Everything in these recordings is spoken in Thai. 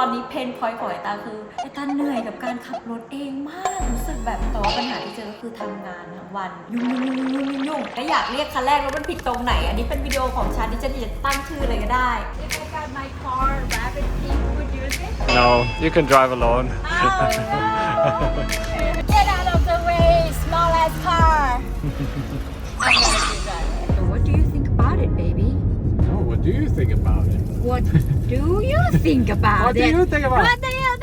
ตอนนี้เพนพอยต์ของไอตาคือไอตาเหนื่อยกับการขับรถเองมากรู้สึกแบบแต่ว่าปัญหาที่เจอก็คือทำงานทั้งวัน ยุ่งยุ่งยุ่งยุ่งยุ่งยุ่งก็อยากเรียกคันแรกแล้วมันผิดตรงไหน อันนี้เป็นวิดีโอของฉันที่ฉันจะตั้งชื่อเลยก็ได้ If I got my car rabbit pink would use it No, you can drive alone. Oh no Get out of the way small ass car I'm gonna do that So what do you think about it baby Oh, what do you think about it? What do you think about What do it you think about What it? do you think about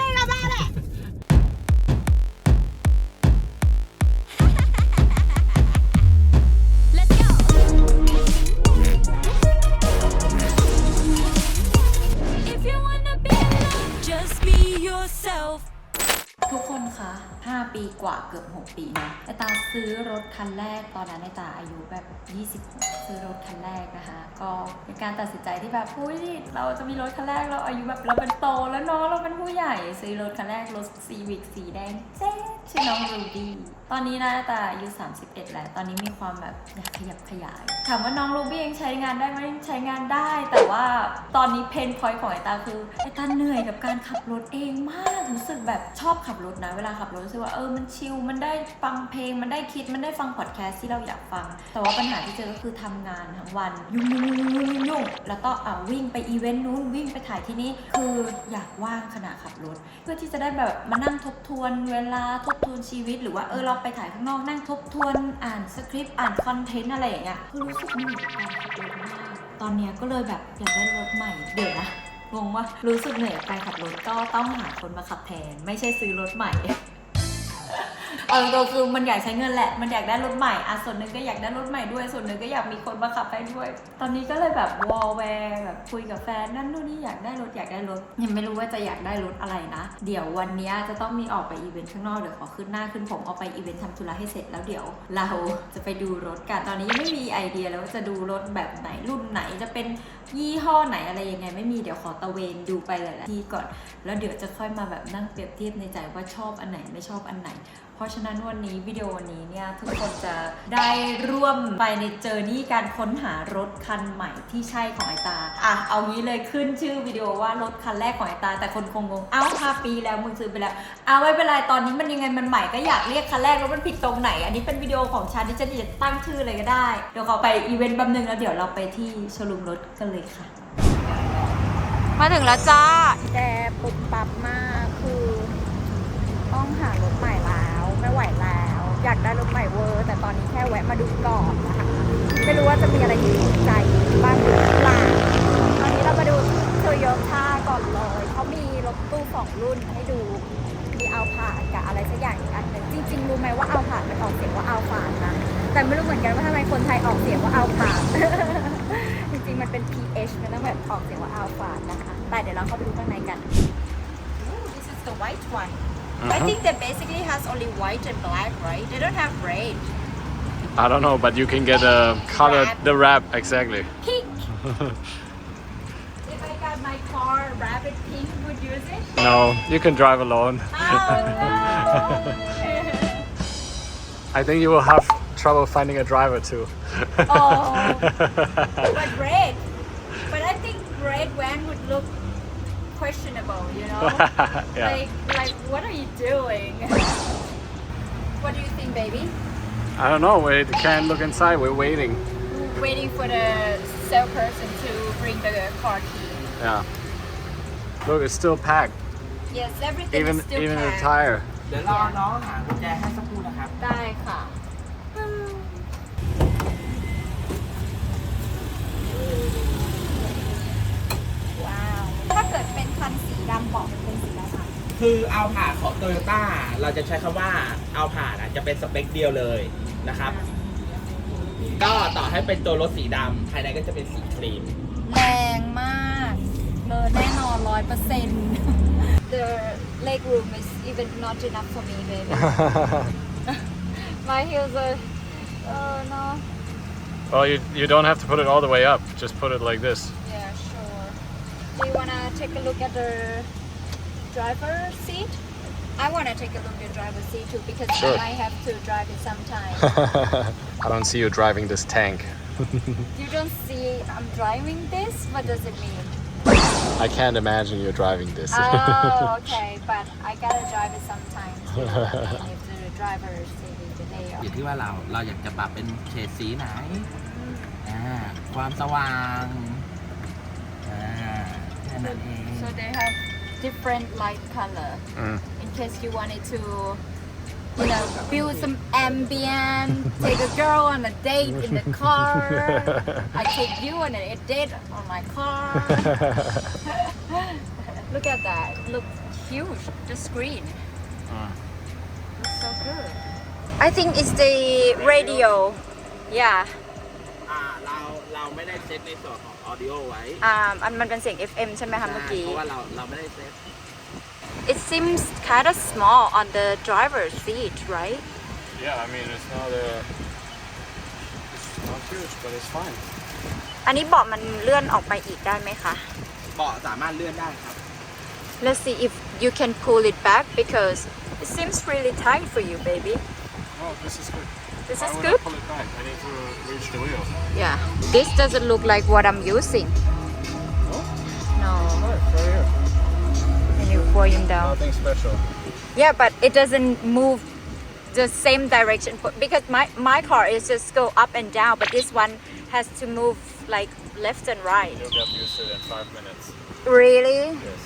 กว่าเกือบ 6 ปีนะไอตาซื้อรถคันแรกตอนนั้นไอตาอายุแบบ 26 ซื้อรถคันแรกนะคะ ก็เป็นการตัดสินใจที่แบบอุ้ยเราจะมีรถคันแรกเราอายุแบบเราเป็นโตแล้วเนาะเราเป็นผู้ใหญ่ซื้อรถคันแรกรถซีวิกสีแดงเจ๊ชื่อน้องรูดี้ตอนนี้นะไอตาอายุ31 แล้ว ตอนนี้มีความแบบอยากขยับขยาย ถามว่าน้องรูบี้ยังใช้งานได้ไหมใช้งานได้ แต่ว่าตอนนี้เพนพอยของไอตาคือไอตาเหนื่อยกับการขับรถเองมาก รู้สึกแบบชอบขับรถนะ เวลาขับรถรู้สึกว่าเออ มันชิล มันได้ฟังเพลง มันได้คิด มันได้ฟังพอดแคสต์ที่เราอยากฟัง แต่ว่าปัญหาที่เจอก็คือทำงานทั้งวันยุ่งยุ่งยุ่งยุ่งยุ่งยุ่งแล้วก็อ่าวิ่งไปอีเวนต์นู้นวิ่งไปถ่ายที่นี่ คืออยากว่างขณะขับรถ เพื่อที่จะได้แบบมานั่งทบทวน เวลาทบทวนชีวิต หรือว่าเออเราไปถ่ายข้างนอกนั่งทบทวนอ่านสคริปต์อ่านคอนเทนต์อะไรอย่างเงี้ยคือรู้สึกเหนื่อยการขับรถมากตอนเนี้ยก็เลยแบบอยากได้รถใหม่เดี๋ยวนะงงว่ารู้สึกเหนื่อยการขับรถก็ต้องหาคนมาขับแทน ไม่ใช่ซื้อรถใหม่ เออก็คือมันอยากใช้เงินแหละ มันอยากได้รถใหม่อะส่วนหนึ่งก็อยากได้รถใหม่ด้วย ส่วนหนึ่งก็อยากมีคนมาขับให้ด้วย ตอนนี้ก็เลยแบบวอลแวร์แบบคุยกับแฟนนั่นนู่นนี่อยากได้รถอยากได้รถ ยังไม่รู้ว่าจะอยากได้รถอะไรนะ เดี๋ยววันนี้จะต้องมีออกไปอีเวนต์ข้างนอก เดี๋ยวขอขึ้นหน้าขึ้นผมออกไปอีเวนต์ทำธุระให้เสร็จแล้วเดี๋ยว เราจะไปดูรถกัน ตอนนี้ยังไม่มีไอเดียแล้วว่าจะดูรถแบบไหนรุ่นไหนจะเป็นยี่ห้อไหนอะไรยังไงไม่มีเดี๋ยวขอตะเวนดูไปหลายๆที่ก่อน แล้วเดี๋ยวจะค่อยมาแบบนั่งเปรียบเทียบในใจว่าชอบอันไหนไม่ชอบอันไหน เพราะฉะนั้นวันนี้วิดีโอนี้เนี่ยทุกคนจะได้ร่วมไปในเจอร์นี่การค้นหารถคันใหม่ที่ใช่ของไอตา อะ เอางี้เลยขึ้นชื่อวิดีโอว่ารถคันแรกของไอตา แต่คนคงงง เอ้าห้าปีแล้วมึงซื้อไปแล้ว เอาไม่เป็นไรตอนนี้มันยังไงมันใหม่ก็อยากเรียกคันแรกแล้วมันผิดตรงไหน อันนี้เป็นวิดีโอของฉันที่ฉันจะตั้งชื่อเลยก็ได้ เดี๋ยวขอไปอีเวนต์แป๊บนึงแล้วเดี๋ยวเราไปที่โชว์รูมรถกันเลยค่ะ มาถึงแล้วจ้าแกปุบปับมากคือ ต้องหารถใหม่แล้ว ไม่ไหวแล้ว อยากได้รถใหม่เวอร์ แต่ตอนนี้แค่แวะมาดูก่อนนะคะไม่รู้ว่าจะมีอะไรที่ถูกใจบ้างหรือเปล่าตอนนี้เรามาดูโตโยต้าก่อนเลยเขามีรถตู้สองรุ่นให้ดูมีอาผ่ากับอะไรสักอย่างอีกอันหนึ่งจริงๆรู้ไหมว่าอาผ่ามันออกเสียงว่าอาผ่านะแต่ไม่รู้เหมือนกันว่าทำไมคนไทยออกเสียงว่าอาผ่าจริงๆมันเป็น PH มันต้องแบบออกเสียงว่าอาผ่านนะคะแต่เดี๋ยวเราเข้าไปดูข้างในกัน This is the white one I think uh-huh. that basically has only white and black right they don't have red I don't know, but you can get a color, Wrap. the wrap, exactly. pink If I got my car rabbit pink would use it No, you can drive alone. Oh, I think you will have trouble finding a driver too. Oh. but red but I think red van would look questionable you know yeah. Like, like, what are you doing? what do you think, baby? I don't know. We can't look inside. We're waiting. Waiting for the salesperson to bring the car key. Yeah. Look, it's still packed. Yes, everything Even is still even the packed. tire. เดี๋ยวรอน้องหากุญแจให้สักครู่นะครับ ได้ค่ะ ว้าว ถ้าเกิดเป็น คันสีดำบอกเป็นสีอะไรคะคือเอาผ่านของโตโยต้าเราจะใช้คำว่าเอาผ่านอะจะเป็นสเปคเดียวเลยนะครับ ก็ต่อให้เป็นตัวรถสีดำภายในก็จะเป็นสีครีม แรงมากเลยแน่นอนร้อยเปอร์เซ็นต์ The leg room is even not enough for me baby My heels are oh no well, you you don't have to put it all the way up. Just put it like this. Yeah, sure. Do you wanna take a look at the driver seat? I wanna take a look at the driver seat too because Sure. I might have to drive it sometime. I don't see you driving this tank. you don't see I'm driving this? What does it mean? I can't imagine you driving this. Oh, okay, but I gotta drive it sometime. and if the driver is taking the day อ off. ยู่ที่ว่าเราเราอยากจะปรับเป็นเฉดสีไหนอ่าความสว่างอ่า แค่นั้นเอง So they have different light color Mm. in case you wanted to, you know, build some ambient, take a girl on a date in the car. I take you on a date on my car. Look at that. Look huge. The screen. Mm. Looks so good. I think it's the radio. Yeah. อ่าเราเราไม่ได้เซตในส่วนของ ออดิโอไว้ อ่าอันมันเป็นเสียง FM ใช่ไหมคะเมื่อกี้ เพราะว่าเราเราไม่ได้เซต It seems kind of small on the driver's seat, right? yeah, I mean it's not a. It's not huge, but it's fine. อันนี้เบาะมันเลื่อนออกไปอีกได้ไหมคะ เบาะสามารถเลื่อนได้ครับ Let's see if you can pull it back because it seems really tight for you, baby. Oh, this is good. This Why is good? I pull it back? I need to reach the wheel. Yeah. This doesn't look like what I'm using. No. Oh, right here. Can you volume down? Nothing special. Yeah, but it doesn't move the same direction because my my car is just go up and down, but this one has to move like left and right. You'll get used to it in five minutes. Really? Yes.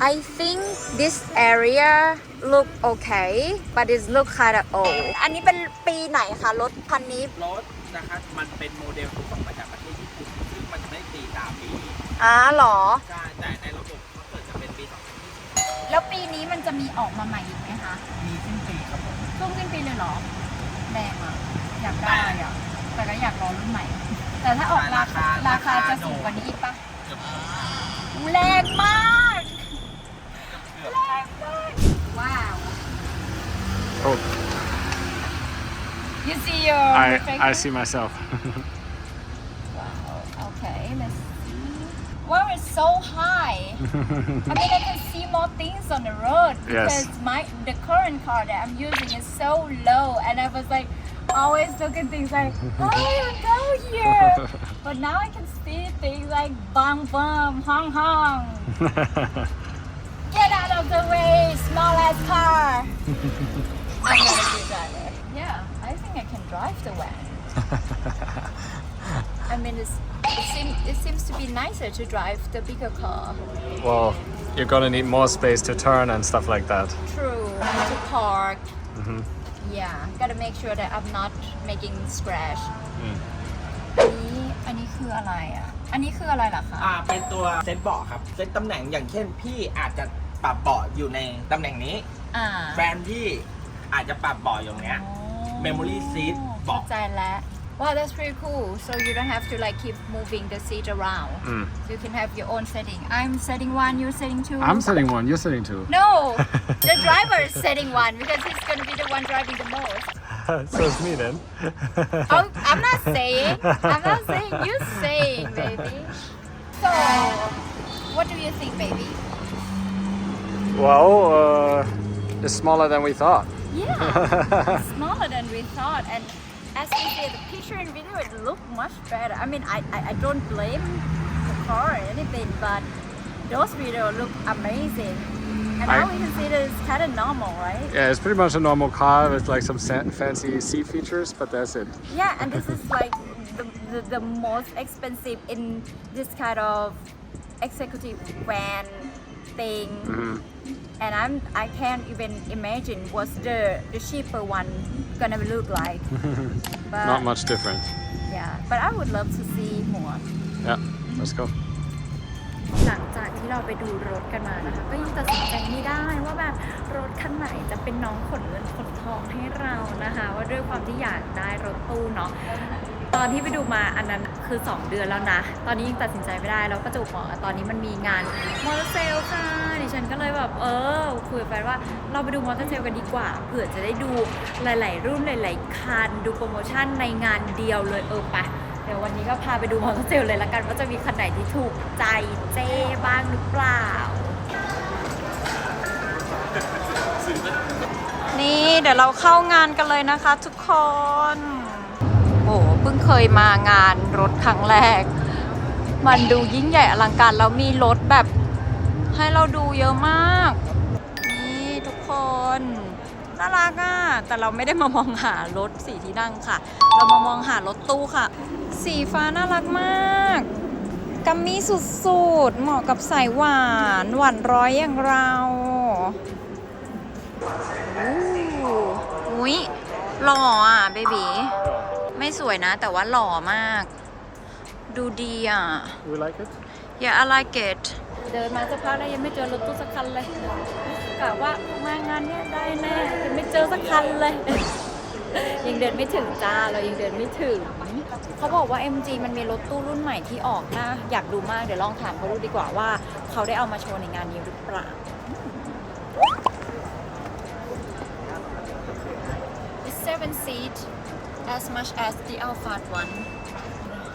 I think this area look okay, but it look kind of old. อันนี้เป็นปีไหนคะรถคันนี้ รถนะครับมันเป็นโมเดลที่ส่งมาจากประเทศญี่ปุ่นซึ่งมันจะไม่ตีตามปีอ๋อเหรอ ใช่แต่ในระบบเขาเกิดจะเป็นปี2020แล้วปีนี้มันจะมีออกมาใหม่อีกไหมคะมีสิ้นปีครับผมช่วงสิ้นปีเลยเหรอแรงอะอยากได้อะ แต่ก็อยากรอรุ่นใหม่ แต่ถ้าออกราคาราคาจะสูงกว่านี้อีกปะแรงมากแรงมาก Wow. Oh, You see your I I see myself. Wow. Okay, let's see. Wow, it's so high. I mean, I can see more things on the road Yes. because my the current car that I'm using is so low, and I was like always looking things like Oh, do you go here? But now I can see things like bang bang, hong hong Get out of the way, small ass car. I'm not a good driver. Yeah, I think I can drive the van. I mean, it's, it, seems, it seems to be nicer to drive the bigger car. well, you're gonna need more space to turn and stuff like that. True. To park. Yeah, gotta make sure that I'm not making scratch. อันนี้อันนี้คืออะไรอ่ะ อันนี้คืออะไรล่ะคะ อ่าเป็นตัวเซตเบาะครับเซตตำแหน่งอย่างเช่นพี่อาจจะ ปรับเบาะอยู่ในตำแหน่งนี้ อ่าแฟนพี่อาจจะปรับเบาะอย่างเนี้ย Memory seat เข้าเบาะใจแล้ว Wow, that's pretty cool. So you don't have to like keep moving the seat around. Mm. So you can have your own setting. I'm setting one, you're setting two. I'm setting one. You're setting two. No, the driver is setting one because he's gonna be the one driving the most. so it's me then. Oh, I'm not saying. I'm not saying. You saying, baby. So, what do you think, baby? Well, uh, it's smaller than we thought. Yeah, it's smaller than we thought, and as we see the picture and video, it looked much better. I mean, I, I, I don't blame the car or anything, but those videos look amazing. And now I- we can see that it's kind of normal, right? Yeah, it's pretty much a normal car with like some fancy seat features, but that's it. Yeah, and this is like the, the, the most expensive in this kind of executive van thing. Mhm. And I'm I can't even imagine what's the the cheaper one gonna look like. but Not much different. yeah, but I would love to see more. Yeah, let's go. หลังจากที่เราไปดูรถกันมานะคะ ก็ยังตัดสินใจไม่ได้ว่าแบบรถคันไหนจะเป็นน้องขนเงินขนทองให้เรานะคะ ว่าด้วยความที่อยากได้รถตู้เนาะ ตอนที่ไปดูมาอันนั้นคือ 2 เดือนแล้วนะ ตอนนี้ยังตัดสินใจไม่ได้ แล้วประจวบเหมาะกับตอนนี้มันมีงานมอเตอร์เซลค่ะ ดิฉันก็เลยแบบเออคุยกับแฟนว่าเราไปดูมอเตอร์เซลกันดีกว่า เผื่อจะได้ดูหลาย ๆ รุ่นหลาย ๆ คัน ดูโปรโมชั่นในงานเดียวเลยเออไปเดี๋ยววันนี้ก็พาไปดูมอเตอร์เซลเลยละกัน ว่าจะมีคันไหนที่ถูกใจเจ้บ้างหรือเปล่า นี่เดี๋ยวเราเข้างานกันเลยนะคะทุกคน เพิ่งเคยมางานรถครั้งแรก มันดูยิ่งใหญ่อลังการแล้วมีรถแบบ ให้เราดูเยอะมาก นี่ทุกคนน่ารักอะแต่เราไม่ได้มามองหารถสีที่นั่งค่ะ เรามามองหารถตู้ค่ะ สีฟ้าน่ารักมากกัมมี่สุดๆ เหมาะกับสายหวานหวานร้อยอย่างเราอู้อุ้ยหล่ออะเบบี ไม่สวยนะ แต่ว่าหล่อมาก ดูดีอะ You like it? Yeah I like it เดินมาสักพักแล้วยังไม่เจอรถตู้สักคันเลยกะว่ามางานเนี้ยได้แน่ยังไม่เจอสักคันเลย ยังเดินไม่ถึงจ้าเรายังเดินไม่ถึง เขาบอกว่า MG มันมีรถตู้รุ่นใหม่ที่ออกนะ อยากดูมากเดี๋ยวลองถามเขาดูดีกว่าว่า เขาได้เอามาโชว์ในงานนี้หรือเปล่า It's seven seat as much as the Alphard one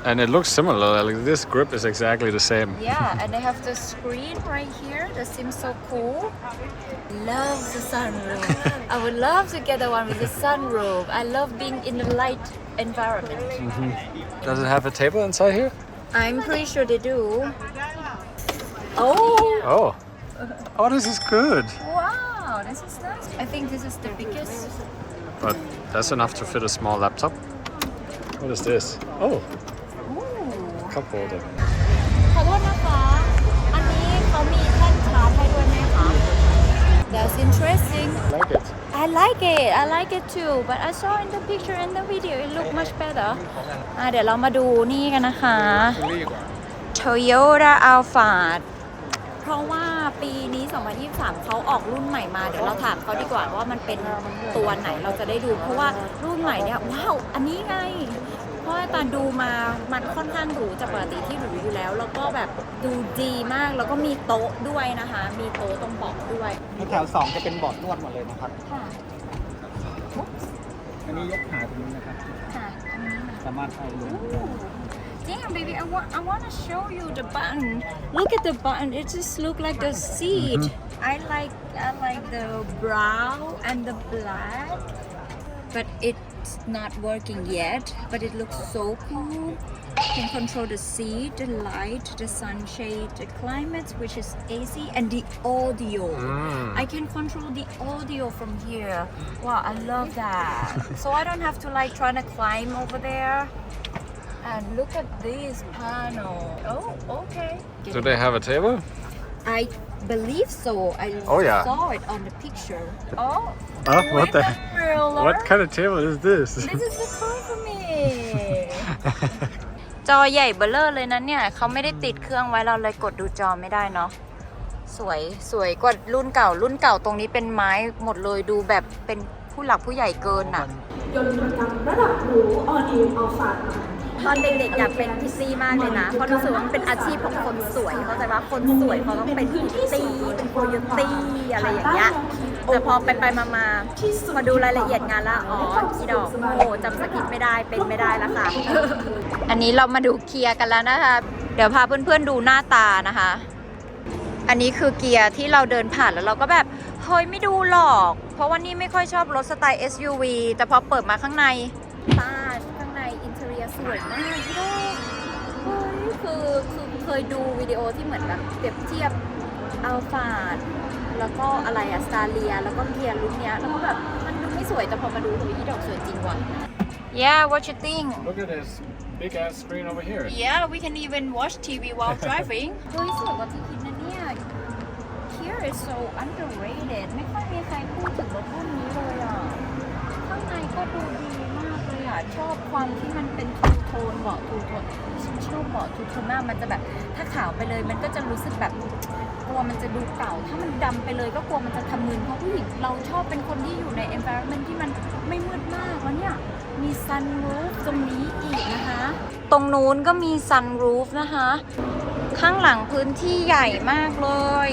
And it looks similar. Like this grip is exactly the same. Yeah, and they have the screen right here. That seems so cool. Love the sunroof. I would love to get the one with the sunroof. I love being in the light environment. Mm-hmm. Does it have a table inside here? I'm pretty sure they do. Oh, Oh. Oh, this is good. wow, this is nice. I think this is the biggest. But that's enough to fit a small laptop. What is this? Oh, Ooh. cup holder. ขอโทษนะคะ อันนี้เขามีแท่นชาร์จให้ด้วยไหมคะ That's interesting. Like it. I like it. I like it too. But I saw in the picture and the video it looked much better. อ่ะเดี๋ยวเรามาดูนี่กันนะคะ Toyota Alphard เพราะว่า ปีนี้ 2023 เขาออกรุ่นใหม่มา เดี๋ยวเราถามเขาดีกว่าว่ามันเป็นตัวไหนเราจะได้ดู เพราะว่ารุ่นใหม่เนี่ยว้าวอันนี้ไง เพราะว่าตอนดูมามันค่อนข้างหรูจากปกติที่หรูอยู่แล้ว แล้วก็แบบดูดีมากแล้วก็มีโต๊ะด้วยนะคะ มีโต๊ะตรงเบาะด้วยในแถวสองจะเป็นบอร์ดนวดหมดเลยนะครับค่ะอันนี้ยกขาตรงนี้นะครับค่ะอันนี้นะสามารถเอาลง Damn, baby, I want I want to show you the button. Look at the button. It just look like the seat. I like I like the brown and the black, but it's not working yet. But it looks so cool. Can control the seat, the light, the sunshade, the climate, which is AC, and the audio. Mm. I can control the audio from here. Wow, I love that. so I don't have to like trying to climb over there. And look at this panel. Oh, okay. Do they have a table? I believe so. I Oh, yeah. saw it on the picture. Oh, Huh? What with the? umbrella. What kind of table is this? This is the car for me. จอใหญ่เบลเลอร์เลยนะเนี่ย เขาไม่ได้ติดเครื่องไว้เราเลยกดดูจอไม่ได้เนาะ สวยสวยกว่ารุ่นเก่า รุ่นเก่าตรงนี้เป็นไม้หมดเลยดูแบบเป็นผู้หลักผู้ใหญ่เกินน่ะ ยนต์นวัตกรรมระดับหรูออนิวอัลฟา ตอนเด็กๆอยากเป็นพิตตี้มากเลยนะเพราะรู้สึกว่ามันเป็นอาชีพของคนสวยเข้าใจว่าคนสวยเขาต้องเป็นพิตตี้เป็นโคโยตี้อะไรอย่างเงี้ยแต่พอไปไปๆมาๆมาดูรายละเอียดงานแล้วอ๋อพี่ดอกโอ้จำสคริปต์ไม่ได้เป็นไม่ได้ล้วค่ะ อันนี้เรามาดูเกียร์กันแล้วนะคะ เดี๋ยวพาเพื่อนๆดูหน้าตานะคะ อันนี้คือเกียร์ที่เราเดินผ่านแล้วเราก็แบบเฮ้ยไม่ดูหรอก เพราะว่านี่ไม่ค่อยชอบรถสไตล์ SUV แต่พอเปิดมาข้างในตา สวยมากพี่โดเฮ้ยคือคือเคยดูวิดีโอที่เหมือนแบบเปรียบเทียบอัลฟาดแล้วก็อะไรอะสตาเลีย แล้วก็เกียร์รุ่นเนี้ยแล้วก็แบบมันดูไม่สวยแต่พอมาดูเฮ้ยพี่ดอกสวยจริงว่ะ Yeah what you think Look at this big ass screen over here. Yeah, we can even watch TV while driving. เฮ้ยสวยกว่าที่คิดนะเนี่ย Here is so underrated ไม่ค่อยมีใครพูดถึงรถรุ่นนี้เลยอะ ข้างในก็ดูดีมากเลยอะ ชอบความที่มันเป็นทูโทนเบาะทูโทนฉันชอบเบาะทูโทนมากมันจะแบบถ้าขาวไปเลย มันก็จะรู้สึกแบบกลัวมันจะดูเก่า ถ้ามันดำไปเลยก็กลัวมันจะทำมึนเพราะผู้หญิงเราชอบเป็นคนที่อยู่ใน environment ที่มันไม่มืดมากแล้วเนี่ยมีซันรูฟตรงนี้อีกนะคะ ตรงนู้นก็มีซันรูฟนะคะ ข้างหลังพื้นที่ใหญ่มากเลย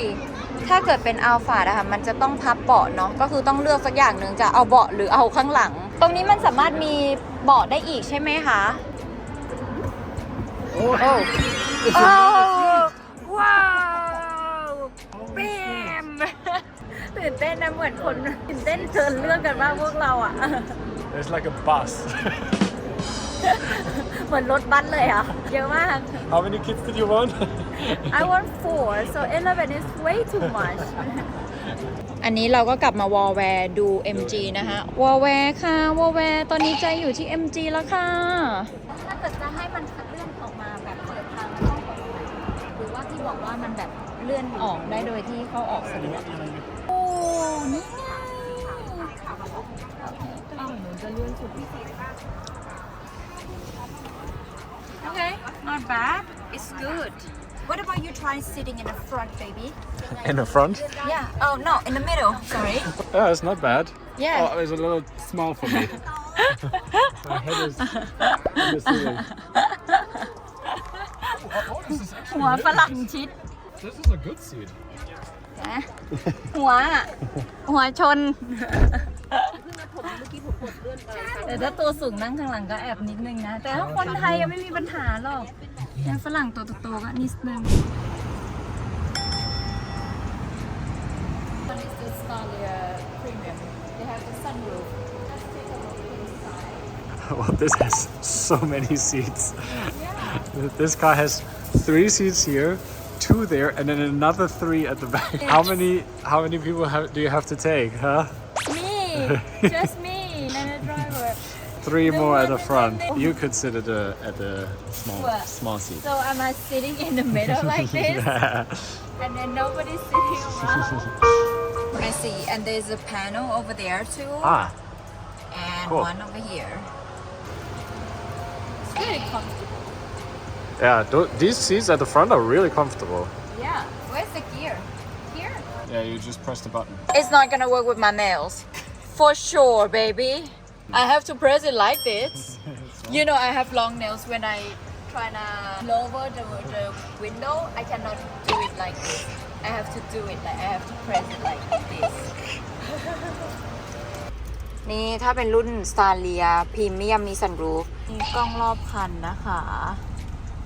ถ้าเกิดเป็นอัลฟาอะค่ะ มันจะต้องพับเบาะเนาะ ก็คือต้องเลือกสักอย่างหนึ่งจะเอาเบาะหรือเอาข้างหลัง ตรงนี้มันสามารถมีเบาะได้อีกใช่ไหมคะ โอ้โอ้ว้าวเปมตื่นเต้นนะเหมือนคนตื่นเต้นเชิญเรื่องกันว่ากพวกเราอะ It's like a bus. เหมือนรถบัสเลยอะ เยอะมาก How many kids did you want? I want four so 11 is way too much อันนี้เราก็กลับมาวอลแวร์ดู MG นะคะวอลแวร์ค่ะวอลแวร์ตอนนี้ใจอยู่ที่ MG แล้วค่ะ ถ้าเกิดจะให้มันเลื่อนออกมาแบบเปิดทางเข้าออกหรือว่าที่บอกว่ามันแบบเลื่อนออกได้โดยที่เข้าออกสะดวกโอ้นี่ไงอ้าวหนูจะเลื่อนสุด Okay, not bad. It's good. What about you try sitting in the front, baby? In the front? Yeah. Oh no, in the middle. Sorry. Yeah, it's not bad. Yeah. Oh, it's a little small for me. My head is in the ceiling. หัวฝรั่งชิด This is a good seat. นะหัวอะหัวชน แต่ถ้าตัวสูงนั่งข้างหลังก็แอบนิดนึงนะ แต่ถ้าคนไทยยังไม่มีปัญหาหรอกแต่ฝรั่งตัวโตๆก็นิดนึง One is the Stalia Premium. They have the sunroof. Let's take a look inside. Well, this has so many seats. This car has three seats here, two there, and then another three at the back. How many? How many people have, do you have to take? Huh? Just me, and a driver. Three The more at the one front. on You could sit at the at the small small seat. So am I sitting in the middle like this? and then nobody's sitting around. I see, and there's a panel over there too, ah, and cool. one over here. It's really comfortable. yeah. tho- these seats at the front are really comfortable. Yeah. Where's the gear? Here. Yeah, you just press the button. It's not gonna work with my nails, for sure, baby. I have to press it like this. you know, I have long nails. When I try to lower the, the window, I cannot do it like this. I have to do it like I have to press it like this. นี่ถ้าเป็นรุ่น s t a r l i a พรีเมียมมีสันรูฟมีกล้องรอบคันนะคะ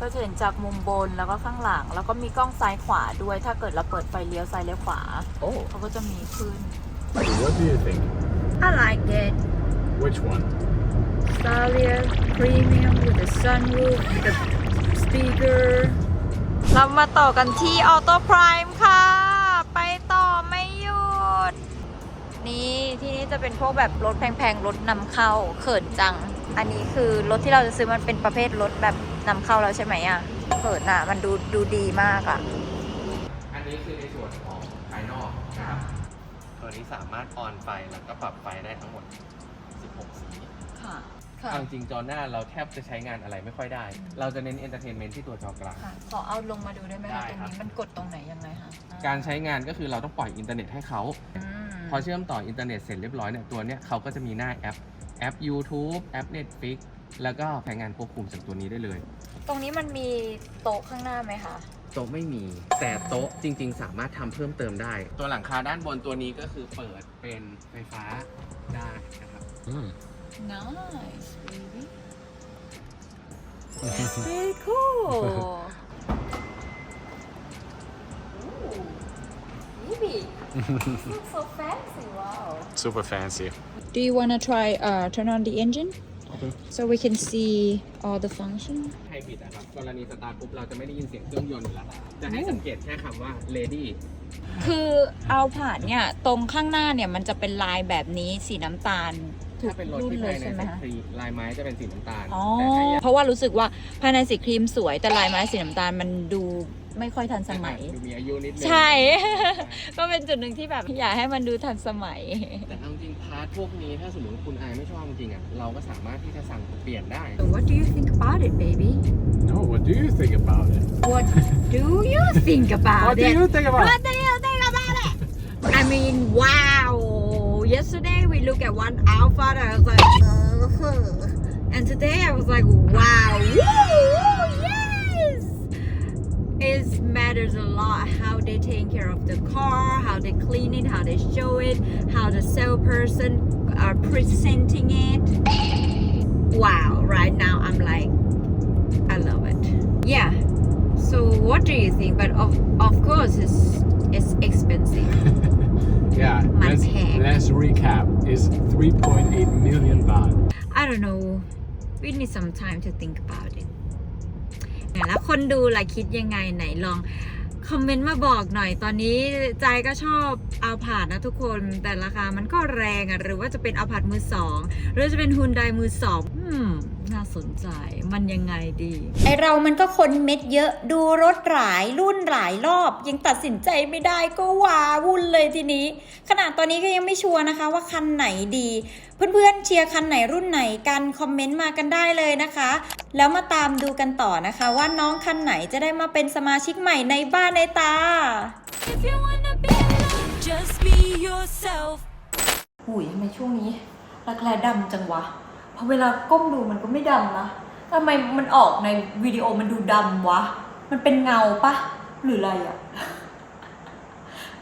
ก็จะเห็นจากมุมบนแล้วก็ข้างหลัง แล้วก็มีกล้องซ้ายขวาด้วย ถ้าเกิดเราเปิดไฟเลี้ยวซ้ายเลี้ยวขวา Oh, เขาก็จะมีขึ้น what do you think? I like it Which one? Stalia Premium with the sunroof with the speaker เรามาต่อกันที่ Auto Prime ค่ะ ไปต่อไม่หยุด นี่ที่นี่จะเป็นพวกแบบรถแพงๆ รถนำเข้าเขินจัง อันนี้คือรถที่เราจะซื้อมันเป็นประเภทรถแบบนำเข้าแล้วใช่ไหมอะเขินอะ มันดูดูดีมากอะ อันนี้คือในส่วนของ ตัวนี้สามารถออนไฟแล้วก็ปรับไฟได้ทั้งหมด 16 สี ค่ะ ค่ะ เอาจริงจอหน้าเราแทบจะใช้งานอะไรไม่ค่อยได้ เราจะเน้นเอนเตอร์เทนเมนต์ที่ตัวจอกลาง ค่ะ ขอเอาลงมาดูได้ไหมได้คะตรงครับ นี้มันกดตรงไหนยังไงคะการใช้งานก็คือเราต้องปล่อยอินเทอร์เน็ตให้เขา อืมพอเชื่อมต่ออินเทอร์เน็ตเสร็จเรียบร้อยเนี่ยตัวเนี้ยเขาก็จะมีหน้าแอปแอป YouTube แอป Netflix แล้วก็ใช้งานควบคุมจากตัวนี้ได้เลย ตรงนี้มันมีโต๊ะข้างหน้าไหมคะ โต๊ะไม่มี แต่โต๊ะจริง ๆ สามารถทำเพิ่มเติมได้ ตัวหลังคาด้านบนตัวนี้ก็คือเปิดเป็นไฟฟ้าได้นะครับ Mm. Nice, baby. That's very cool. Ooh, baby. this looks so fancy. Wow. Super fancy. Do you want to try uh, turn on the engine? Okay. So we can see all the function. ไฮบริดนะครับกรณีสตาร์ทปุ๊บเราจะไม่ได้ยินเสียงเครื่องยนต์อยู่แล้วจะให้สังเกตแค่คำว่า lady คือเอาผ่านเนี่ยตรงข้างหน้าเนี่ยมันจะเป็นลายแบบนี้สีน้ำตาลทุกถ้าเป็นรถรุ่นที่เลภายยในใช่ไหมสีคะครีมลายไม้จะเป็นสีน้ำตาลอ๋อแต่ถ้าอยากเพราะว่ารู้สึกว่าภายในสีครีมสวยแต่ลายไม้สีน้ำตาลมันดู ไม่ค่อยทันสมัย ดูมีอายุนิดนึงใช่ ก็เป็นจุดหนึ่งที่แบบอยากให้มันดูทันสมัย แต่เอาจริงพาร์ทพวกนี้ถ้าสมมติคุณอายไม่ชอบจริงๆอะเราก็สามารถที่จะสั่งเปลี่ยนได้ What do you think about it baby No, what do you think about it? What do you think about What do it you think about What do you think about it I mean wow yesterday we looked at one Alpha and I was like uh, and today I was like wow woo, yes it matters a lot how they take care of the car, how they clean it, how they show it, how the salesperson are presenting it. Wow, right now I'm like, I love it. Yeah. So what do you think? But of of course it's it's expensive. Yeah, My let's, let's recap. Is 3.8 million baht. I don't know. we need some time to think about it ไหนแล้วคนดูล่ะคิดยังไงไหนลองคอมเมนต์มาบอกหน่อยตอนนี้ใจก็ชอบ อาผาดนะทุกคน แต่ราคามันก็แรงอะหรือว่าจะเป็นเอาผาดมือสองหรือจะเป็นฮุนไดมือสองอืมน่าสนใจ มันยังไงดี ไอเรามันก็คนเม็ดเยอะ ดูรถหลายรุ่นหลายรอบ ยังตัดสินใจไม่ได้ก็ว้าวุ่นเลยทีนี้ ขนาดตอนนี้ก็ยังไม่ชัวร์นะคะว่าคันไหนดี เพื่อนๆเชียร์คันไหนรุ่นไหนกันคอมเมนต์มากันได้เลยนะคะ แล้วมาตามดูกันต่อนะคะ ว่าน้องคันไหนจะได้มาเป็นสมาชิกใหม่ในบ้านในตา If you wanna be loved, just be yourself. หุยทำไมช่วงนี้รักแร้ดำจังวะพอเวลาก้มดูมันก็ไม่ดำนะทำไมมันออกในวิดีโอมันดูดำวะ มันเป็นเงาปะหรืออะไรอะ